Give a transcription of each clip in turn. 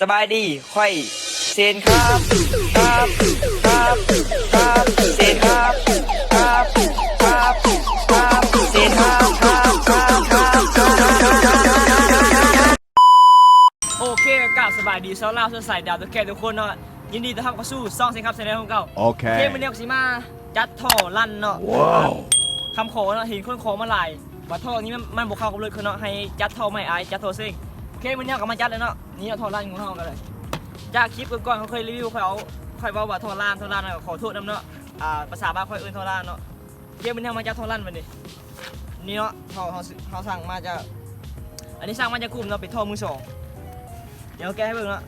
สบายดีค่อยเซนครับครับครับครับเซนครับครับครับครับเซนครับครับครับครับครับโอเคกับสบายดีซอลลาวสดใสดาวตัวแก่ทุกคนเนาะยินดีต้อนรับเข้าสู่ซองเซนครับเซนเนลของเก่าเกม Okay. มันเรียกสิมาจัดท่อลั่นเนาะว้าวคำขอเนาะเห็นคนขอมาหลายว่าท่อนี้มันมันบวกเข้ากับเลยคือเนาะให้จัดท่อไม่อายจัดท่อซิ่งโอเคมันเรียกกับมาจัดเลยเนาะ นี่เอาท่อลั่นของเรากันเลยจากคลิปก่อนๆเขาเคยรีวิวเขาเอาค่อยว่าว่าท่อลั่นท่อลั่นขอโทษน้ำเนาะอ่าภาษาบ้านค่อยเอื้นท่อลั่นเนาะโอเคมันเรียมาจัดท่อลั่นมันดินี่เนาะท่อเขาเขาสั่งมาจากอันนี้สั่งมาจากกลุ่มเนาเป็นท่อมือสองเดี๋ยวแกให้เบิ่งเนาะ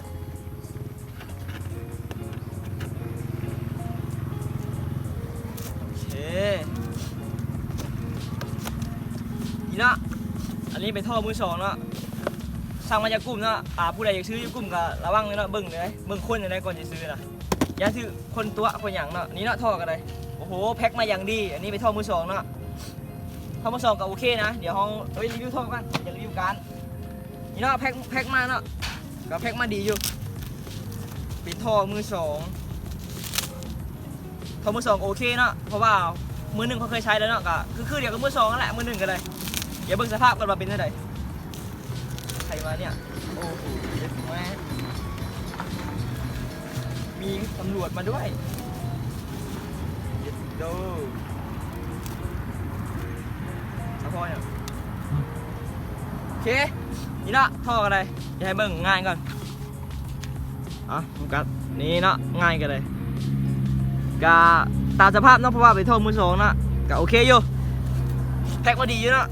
นี่เนาะอันนี้เป็นท่อมือสองเนาะ สั่งมาจากกลุ่มเนาะอ่าผู้ใดอยากซื้ออยู่กลุ่มก็ระวังเลยเนาะเบิ่งเลยเบิ่งคนเลยก่อนจะซื้อนะอย่าซื้อคนตัวคนอย่างเนาะนี่เนาะท่อกันเลยโอ้โหแพ็คมาอย่างดี อันนี้เป็นท่อมือสองเนาะท่อมือสองก็โอเคนะ เดี๋ยวห้องเฮ้ยรีวิวท่อกันเดี๋ยวรีวิวการนี่เนาะแพ็คแพ็คมาเนาะก็แพ็คมาดีอยู่เป็นท่อมือสองพอมือสองโอเคเนาะเพราะว่ามือหนึ่งเขาเคยใช้แล้วเนาะก็คือคือเดียวกับมือสองนั่นแหละมือหนึ่งกันเลยอย่าเบิ่งสภาพกันมาเป็นเท่าไหร่ ใครมาเนี่ย โอ้โหเด็กแม่มีตำรวจมาด้วยเด็ดโดสะพอเนี่ยโอเค นี่เนาะท่อกันเลยจะให้เบิ่งง่ายก่อนอะโฟกัสนี่เนาะง่ายกันเลยก็ตามสภาพเนาะเพราะว่าไปโทษมือสองเนาะก็โอเคอยู่แพ็กมาดีอยู่เนาะ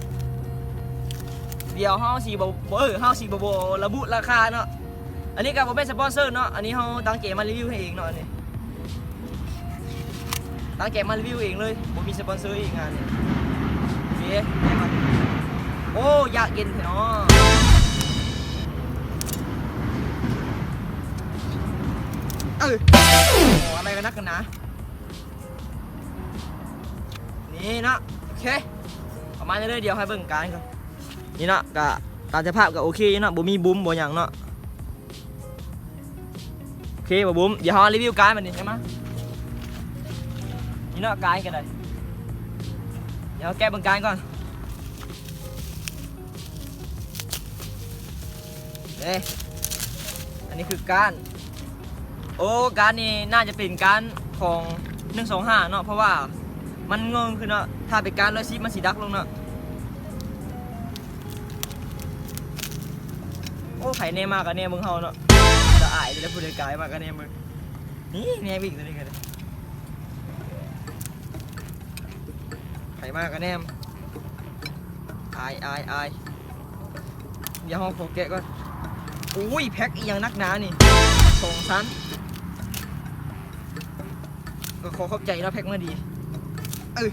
เดียวเฮาสีบเออเฮาสีบโบระบุราคาเนาะอันนี้ก็บ่เป็นสปอนเซอร์เนาะอันนี้เฮาตั้งเกมมารีวิวให้เองเนาะอันนี้ตั้งเกมมารีวิวเองเลยบ่มีสปอนเซอร์อีกงานนี้โอเคโอ้อยากเย็นเนาะเออโอ้อะไรกันนักกันนะนี่เนาะโอเคประมาณนี้เลยเดี๋ยวให้เบิ่งการก่อน นี่เนาะก็ตามสภาพก็โอเคอยู่เนาะบ่มีบุ้มบ่หยังเนาะโอเคบ่บุ้มเดี๋ยวเฮารีวิวการมันนี่ใช่ไหมนี่เนาะการกันเลยเดี๋ยวแก้เบิ่งการก่อนเอ้อันนี้คือการโอ้การนี่น่าจะเป็นการของ125เนาะเพราะว่ามันงงคือเนาะถ้าเป็นการร้อยซีมันสีดักลงเนาะ อ้ไข่เนมากกับเนมมึงเฮาเนาะจะอายจะได้พูดกายมากกับเนมมึงนี่เนมอีกตัวนี้กันเลยไข่มากกับเนมอายอายอายอย่าห้องโคแกะก่อนอุ้ยแพ็คอีกอย่างนักหนานี่สองชั้นก็ขอขอบใจนะแพ็คมาดีเออ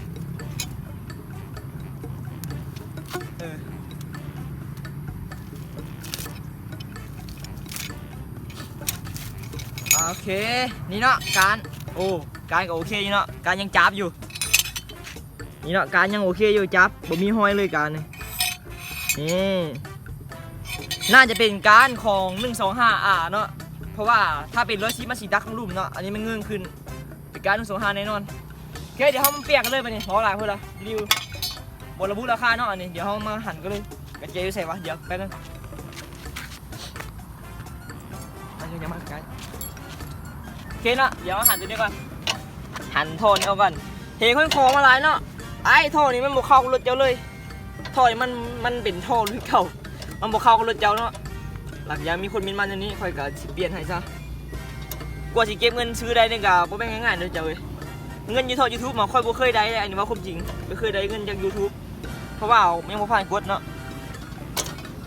เออ เค นี่เนาะการโอ้การก็โอเคอยู่เนาะการยังจับอยู่ นี่เนาะการยังโอเคอยู่จับบ่มีห้อยเลยการนี่นี่น่าจะเป็นการของ 125อ่าเนาะเพราะว่าถ้าเป็นรถซีมาสีดักข้างรูปเนาะอันนี้มันเงื่อนขึ้นเป็นการ125แน่นอนโอเคเดี๋ยวเขามาเปียนกันเลยไปนี่เพราะอะไรเพื่อนละรีวิวบนระบุราคาเนาะอันนี้เดี๋ยวเขามาหันกันเลยกระเจี๊ยบใส่วะเดี๋ยวแป๊บนึงมันยังมาไกล เคเนาะเดี๋ยวหันตัวนี้ก่อน หันท่อนี้เอาก่อนเฮ้ยคนโคอมาหลายเนาะไอ้ท่อนี้มันบกเข้ากับรถเจ้าเลยท่อนี้มันมันเป็นท่อรุ่นเก่ามันบกเข้ากับรถเจ้าเนาะหลักยังมีคนมินมันอย่างนี้คอยก็สิเปลี่ยนให้ซะกว่าสิเก็บเงินซื้อได้เนี่ยก็บ่แม่นง่ายๆเลยเจ้าเว้ยเงินยูทูบยูทูบมาค่อยบ่เคยได้อันนี้ว่าความจริงไม่เคยได้เงินจาก YouTube เพราะว่าไม่มาผ่านกดเนาะ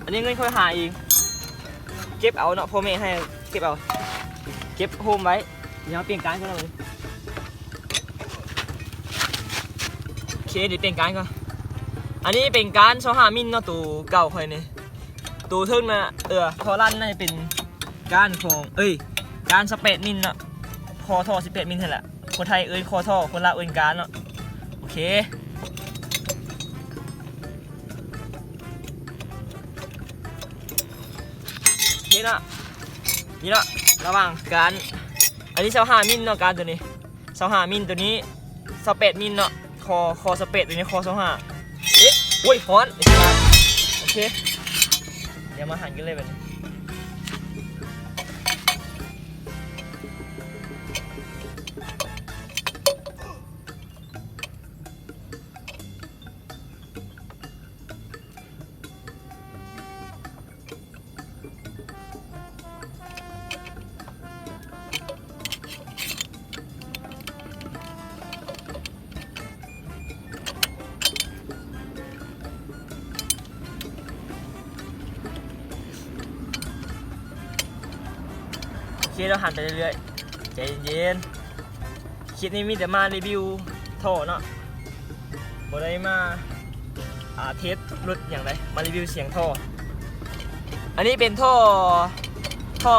อันนี้เงินค่อยหาเองเก็บเอาเนาะพ่อแม่ให้เก็บเอา เก็บโฮมไว้ เดี๋ยวเปลี่ยนการกันเลยโอเคเดี๋ยวเปลี่ยนการก่อนอันนี้เป็นการโซฮามินเนาะตัวเก่าค่อยเนี่ยตัวทึ่งนะเออทอรันน่าจะเป็นการของเอ้ยการสเปดมินเนาะคอท่อสเปดมินเท่านั้นแหละคนไทยเอ้ยคอท่อคนลาวเอ้ยการเนาะโอเคโอเคนะนี่เนาะระหว่างการ อันนี้เสาห้ามิลเนาะการตัวนี้เสาห้ามิลตัวนี้เสาแปดมิลเนาะคอคอสเปดตัวนี้คอเสาห้าเอ๊ะอุ้ยฮอนโอเคเดี๋ยวมาหันกันเลยแบบนี้ โอเคเราหันไปเรื่อยๆใจเย็นๆคลิปนี้มีแต่มารีวิวท่อเนาะบ่ได้มาอ่าเทสรถอย่างไรมารีวิวเสียงท่อ อันนี้เป็นท่อท่อ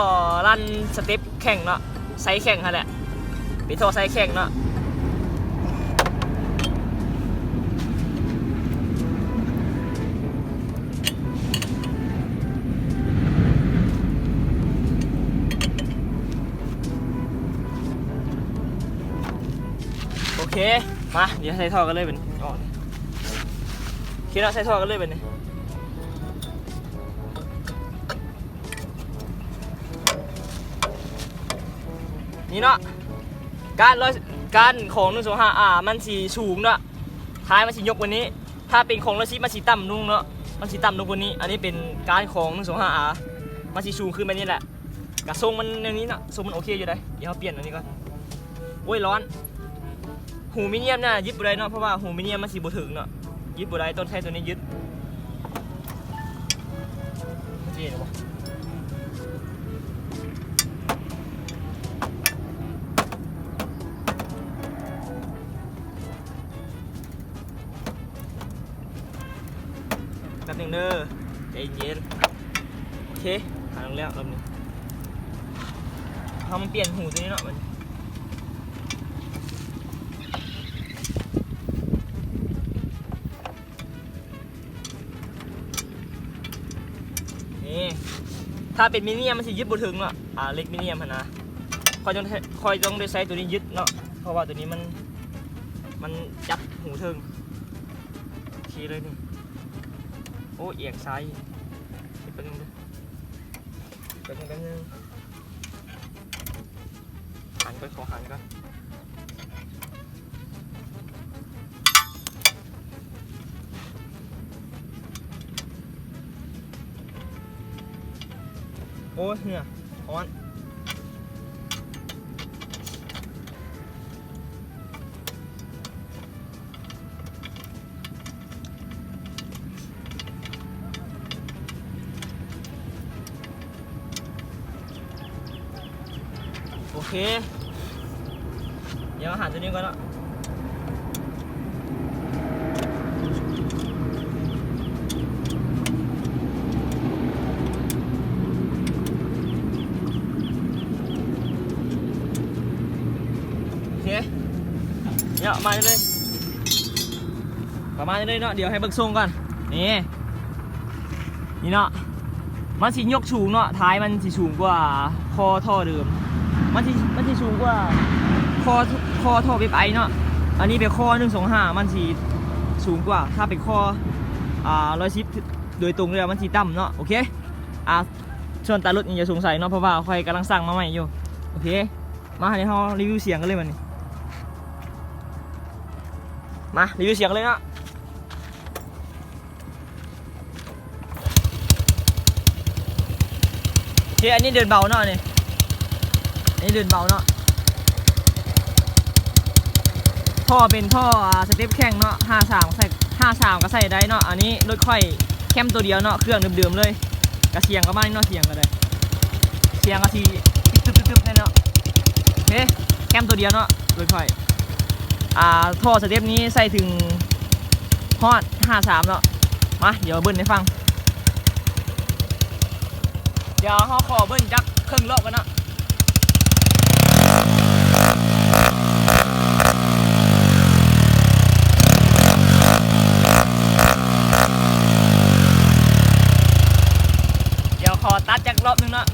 รันสเต็ปแข่งเนาะไซส์แข่งฮะแหละเป็นท่อไซส์แข่งเนาะ เค มา เดี๋ยวใส่ท่อกันเลยเป็นอ๋อคิดว่าใส่ท่อกันเลยเป็นนี่นี่เนาะ การร้อยการของนึ่งสองห้าอ่ามันสีสูงเนาะ ท้ายมันสียกกวันนี้ ถ้าเป็นของร้อยสิบมันสีต่ำนุ่งเนาะ มันสีต่ำนุ่งกว่านี้ อันนี้เป็นการของนึ่งสองห้าอ่ามันสีสูงขึ้นแบบนี้แหละกระทรงมันอย่างนี้เนาะทรงมันโอเคอยู่เลยเดี๋ยวเราเปลี่ยนอันนี้ก่อนโอ้ยร้อน หูมิเนียมน่ะยึดบุได้เนาะเพราะว่าหูมิเนียมมันสีบุถึงเนาะยึดบุได้ต้นใช้ตัวนี้ยึดเจ๋งวะแป๊บหนึงเด้อใจเย็นโอเคหาลงแล้วรอบนี้เขามันเปลี่ยนหูตัวนี้เนาะมัน ถ้าเป็นมิเนียมมันสิยึดบถึงเนาะอ่าเล็กมิเนียมหั่นนะคอยต้องคอยต้องได้ใช้ตัวนี้ยึดเนาะเพราะว่าตัวนี้มันมันจับหูถึงโอเคเลยนี่โอ้เอียงซ้ายเป็นยังไงเป็นยังไงนึงหันไปขอหันก่อน โอ้ยเหงื่อร้อนโอเค เดี๋ยวอาหารตัวนี้ก่อนเนาะ เดี๋ยวมาเลยประมาณนี้เลยเนาะเดี๋ยวให้เบิกทรงก่อนนี่นี่เนาะมันสิยกสูงเนาะท้ายมันสิสูงกว่าคอท่อเดิม มันสิมันสิสูงกว่าคอคอท่อเว็บไอเนาะอันนี้เป็นคอหนึ่งสองห้ามันสิสูงกว่า ถ้าเป็นคออ่าร้อยสิบโดยตรงเลยอมันสิต่ำเนาะโอเคอ่าส่วนตารถนี่จะสงสัยเนาะเพราะว่าค่อยกำลังสั่งมาใหม่อยู่โอเค มาให้เรารีวิวเสียงกันเลยมันนี่ มารีวิวเสียงเลยเนาะโอเคอันนี้เดินเบาเนาะนี่อันนี้เดินเบาเนาะท่อเป็นท่อสเต็ปแข่งเนาะ53ใส่53ก็ใส่ได้เนาะอันนี้รถค่อยแคมตัวเดียวเนาะเครื่องเดิมๆเลยกระเสียงก็มาเนาะเสียงก็ได้เสียงก็ทีตึ๊บๆๆเนาะโอเคแคมตัวเดียวเนาะรถค่อย อ่าท่อสเต็ปนี้ใส่ถึงฮอด53เนาะมาเดี๋ยวเบิ้ลให้ฟัง เดี๋ยวเขาขอเบิ้ลจักครึ่งรอกกันเนาะเดี๋ยวขอตัดจากรอบนึงเนาะ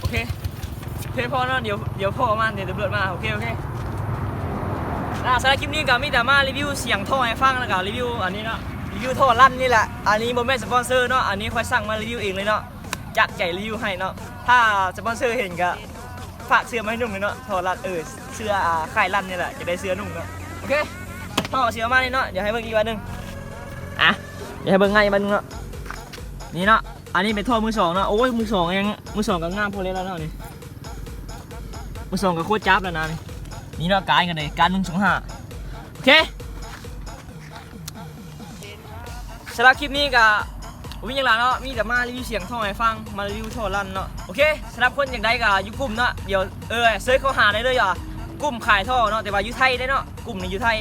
โอเค ดี๋ยว เดี๋ยวพ่อมาเดี๋ยวตำรวจมาโอเคโอเคอ่าสำหรับคลิปนี้ก็มีแต่มารีวิวเสียงท่อให้ฟังแล้วก็รีวิวอันนี้เนาะรีวิวท่อลั่นนี่แหละอันนี้โมเมนต์สปอนเซอร์เนาะอันนี้ค่อยสั่งมารีวิวเองเลยเนาะจากใจรีวิวให้เนาะถ้าสปอนเซอร์เห็นก็ฝากเสื้อมาให้นุ่งเลยเนาะท่อลั่นเออเสื้ออ่าค่ลั่นนี่แหละจะได้เสื้อนุ่งเนาะโอเคท่อเสื้อมานี่เนาะเดี๋ยวให้เบิ่งอีกวันหนึงอะเดี๋ยวให้เบิ่งง่ายอีกวันหนึงเนาะนี่เนาะอันนี้เป็นท่อมือสองเนาะโอ้ยมือสองยังมือสองก็งามพอเลยแล้วเนาะนี่ มือสองกับโคตรจับแล้วนะนี่นี่เราะการกันเลยการหนึ่งสองห้าโอเคสำหรับคลิปนี้กับวิ่งอย่างไรเนาะมีแต่มารีวิวเสียงท่อให้ฟังมารีวิวท่อลั่นเนาะโอเคสำหรับคนอย่างใดกับยุกลุ่มเนาะเดี๋ยวเออเซิร์ชเขาหาได้เลยอะกลุ่มขายท่อเนาะแต่ว่ายู่ไทยได้เนาะกลุ่มในยู่ไทย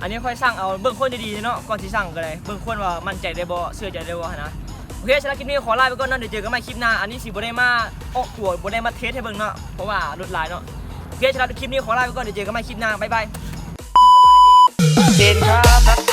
อันนี้ค่อยสั่งเอาเบื้องคนดีๆเนาะก่อนที่สั่งก็เลยเบื้องคนว่ามั่นใจได้บ่เชื่อใจได้บ่นะ โอเคสำหรับคลิปนี้ขอลาไปก่อนเนาะเดี๋ยวเจอกันใหม่คลิปหน้าอันนี้สิบ่ได้มาออกตัวบ่ได้มาเทสให้เบิ่งเนาะเพราะว่ารถหลายเนาะโอเคสำหรับคลิปนี้ขอลาไปก่อนเดี๋ยวเจอกันใหม่คลิปหน้าบ๊ายบายเซนครับ